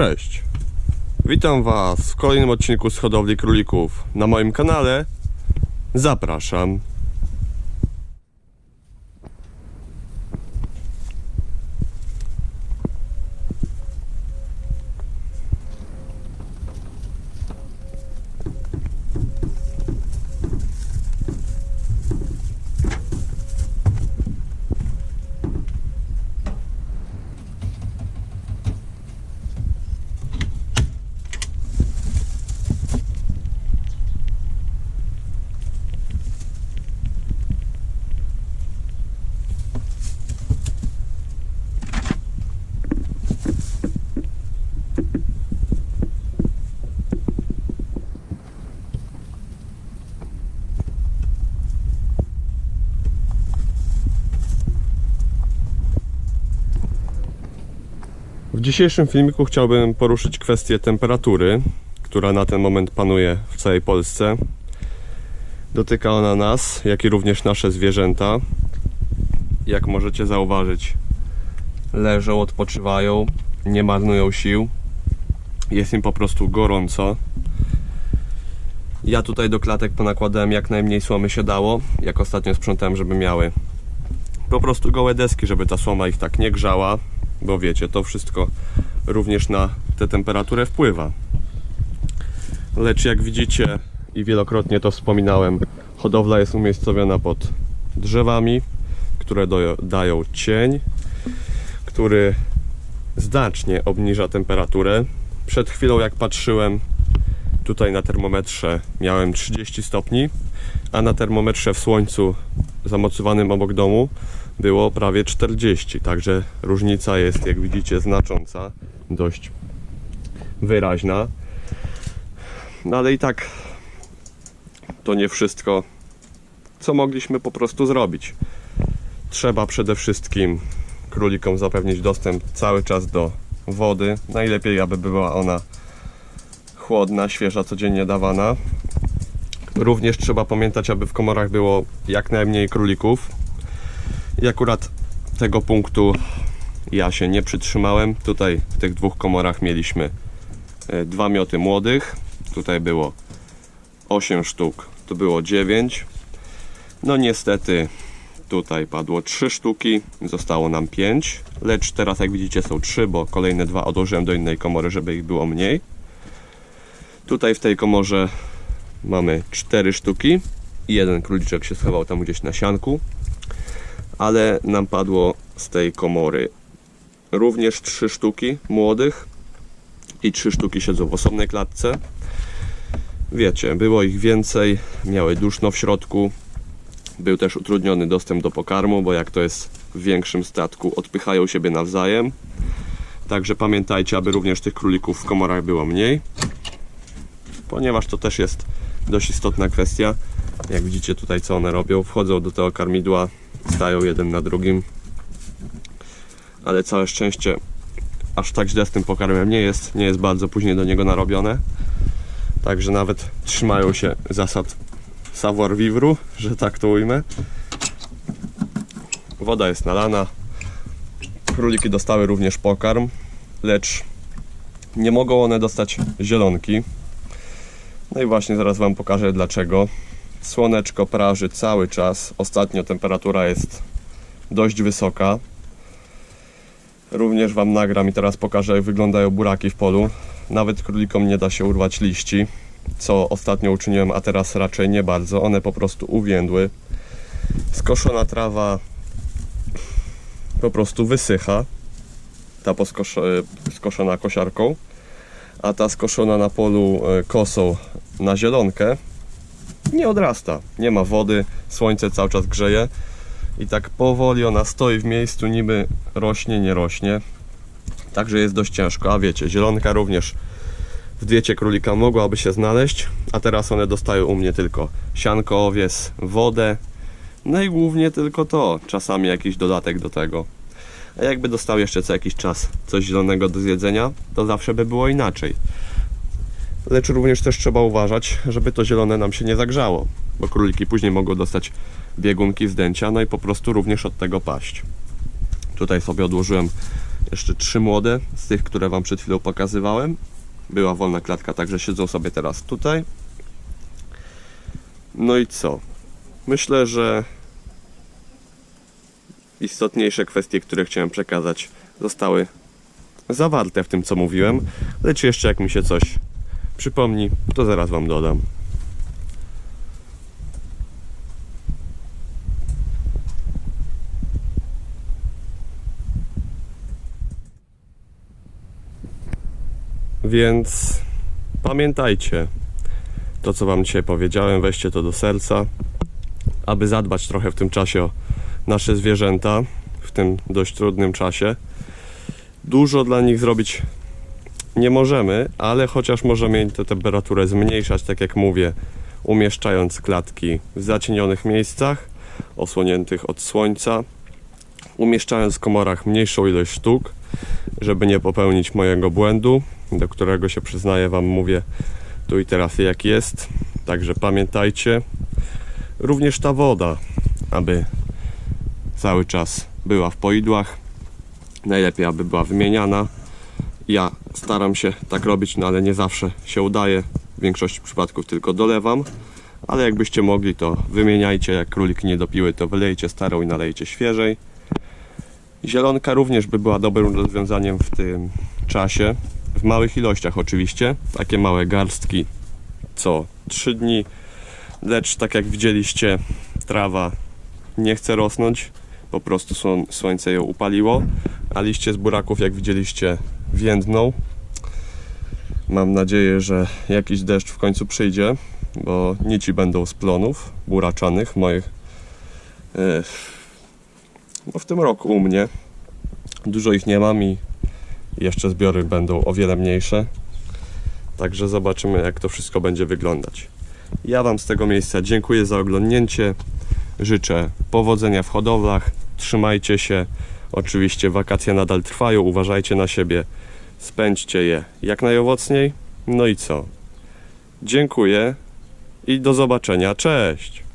Cześć! Witam Was w kolejnym odcinku z hodowli królików na moim kanale. Zapraszam. W dzisiejszym filmiku chciałbym poruszyć kwestię temperatury, która na ten moment panuje w całej Polsce. Dotyka ona nas, jak i również nasze zwierzęta. Jak możecie zauważyć, leżą, odpoczywają, nie marnują sił. Jest im po prostu gorąco. Ja tutaj do klatek ponakładałem jak najmniej słomy się dało, jak ostatnio sprzątałem, żeby miały po prostu gołe deski, żeby ta słoma ich tak nie grzała, bo wiecie, to wszystko również na tę temperaturę wpływa. Lecz jak widzicie i wielokrotnie to wspominałem, hodowla jest umiejscowiona pod drzewami, które dają cień, który znacznie obniża temperaturę. Przed chwilą jak patrzyłem tutaj na termometrze miałem 30 stopni, a na termometrze w słońcu zamocowanym obok domu było prawie 40, także różnica jest, jak widzicie, znacząca, dość wyraźna. No ale i tak to nie wszystko, co mogliśmy po prostu zrobić. Trzeba przede wszystkim królikom zapewnić dostęp cały czas do wody. Najlepiej, aby była ona chłodna, świeża, codziennie dawana. Również trzeba pamiętać, aby w komorach było jak najmniej królików. I akurat tego punktu ja się nie przytrzymałem. Tutaj w tych dwóch komorach mieliśmy e, dwa mioty młodych. Tutaj było 8 sztuk, tu było 9. No niestety tutaj padło 3 sztuki, zostało nam 5. Lecz teraz jak widzicie są 3, bo kolejne dwa odłożyłem do innej komory, żeby ich było mniej. Tutaj w tej komorze mamy 4 sztuki. Jeden króliczek się schował tam gdzieś na sianku. Ale nam padło z tej komory również 3 sztuki młodych i 3 sztuki siedzą w osobnej klatce. Wiecie, było ich więcej, miały duszno w środku. Był też utrudniony dostęp do pokarmu, bo jak to jest w większym statku, odpychają siebie nawzajem. Także pamiętajcie, aby również tych królików w komorach było mniej ponieważ to też jest dość istotna kwestia. Jak widzicie tutaj co one robią, wchodzą do tego karmidła, stają jeden na drugim, ale całe szczęście aż tak źle z tym pokarmem nie jest, nie jest bardzo później do niego narobione. Także nawet trzymają się zasad savoir vivre, że tak to ujmę. Woda jest nalana. Króliki dostały również pokarm, lecz nie mogą one dostać zielonki, no i właśnie zaraz Wam pokażę dlaczego. Słoneczko praży cały czas. Ostatnio temperatura jest dość wysoka. Również Wam nagram i teraz pokażę jak wyglądają buraki w polu. Nawet królikom nie da się urwać liści, co ostatnio uczyniłem, a teraz raczej nie bardzo. One po prostu uwiędły. Skoszona trawa po prostu wysycha. Ta skoszona kosiarką a ta skoszona na polu e, kosą na zielonkę nie odrasta. Nie ma wody, słońce cały czas grzeje i tak powoli ona stoi w miejscu, niby rośnie, nie rośnie. Także jest dość ciężko, a wiecie, zielonka również w diecie królika mogłaby się znaleźć, a teraz one dostają u mnie tylko sianko, owies, wodę, no i głównie tylko to, czasami jakiś dodatek do tego. A jakby dostał jeszcze co jakiś czas coś zielonego do zjedzenia, to zawsze by było inaczej. Lecz również też trzeba uważać, żeby to zielone nam się nie zagrzało, bo króliki później mogą dostać biegunki zdęcia, no i po prostu również od tego paść. Tutaj sobie odłożyłem Jeszcze trzy młode z tych, które Wam przed chwilą pokazywałem. Była wolna klatka, także siedzą sobie teraz tutaj. No i co? Myślę, że istotniejsze kwestie, które chciałem przekazać, zostały zawarte w tym, co mówiłem. Lecz jeszcze jak mi się coś przypomni, to zaraz Wam dodam. Więc pamiętajcie to, co Wam dzisiaj powiedziałem, weźcie to do serca, aby zadbać trochę w tym czasie o nasze zwierzęta, w tym dość trudnym czasie. Dużo dla nich zrobić nie możemy, ale chociaż możemy tę temperaturę zmniejszać, tak jak mówię, umieszczając klatki w zacienionych miejscach, osłoniętych od słońca, umieszczając w komorach mniejszą ilość sztuk, żeby nie popełnić mojego błędu, do którego się przyznaję Wam, mówię tu i teraz jak jest. Także pamiętajcie, również ta woda, aby cały czas była w poidłach. Najlepiej, aby była wymieniana. Ja staram się tak robić, no ale nie zawsze się udaje. W większości przypadków tylko dolewam. Ale jakbyście mogli, to wymieniajcie. Jak króliki nie dopiły, to wylejcie starą i nalejcie świeżej. Zielonka również by była dobrym rozwiązaniem w tym czasie. W małych ilościach oczywiście. Takie małe garstki co 3 dni. Lecz tak jak widzieliście, trawa nie chce rosnąć. Po prostu słońce ją upaliło. A liście z buraków, jak widzieliście, więdną. Mam nadzieję, że jakiś deszcz w końcu przyjdzie, bo nici będą z plonów buraczanych moich. e, No w tym roku u mnie. Dużo ich nie mam i jeszcze zbiory będą o wiele mniejsze. Także zobaczymy, jak to wszystko będzie wyglądać. Ja Wam z tego miejsca dziękuję za oglądnięcie. Życzę powodzenia w hodowlach. Trzymajcie się. Oczywiście wakacje nadal trwają. Uważajcie na siebie. Spędźcie je jak najowocniej. No i co? Dziękuję i do zobaczenia. Cześć!